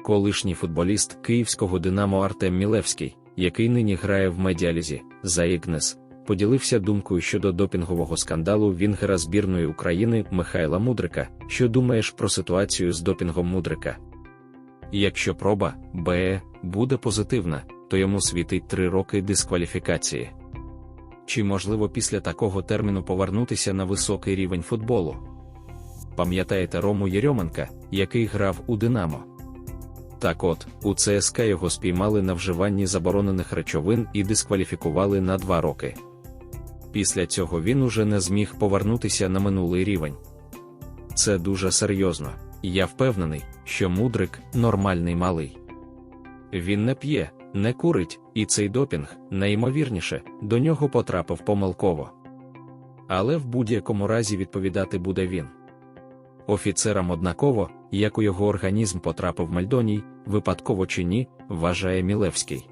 колишній футболіст київського Динамо Артем Мілевський, який нині грає в медіалізі за Ігнес, поділився думкою щодо допінгового скандалу вінгера збірної України Михайла Мудрика. Що думаєш про ситуацію з допінгом Мудрика? Якщо проба Б буде позитивна, то йому світить три роки дискваліфікації. Чи можливо після такого терміну повернутися на високий рівень футболу? Пам'ятаєте Рому Єрьоменка, який грав у Динамо? Так от, у ЦСК його спіймали на вживанні заборонених речовин і дискваліфікували на два роки. Після цього він уже не зміг повернутися на минулий рівень. Це дуже серйозно. Я впевнений, що мудрик нормальний малий. Він не п'є, не курить, і цей допінг, найімовірніше, до нього потрапив помилково. Але в будь-якому разі відповідати буде він. Офіцерам однаково, як у його організм потрапив Мальдоній, випадково чи ні, вважає Мілевський.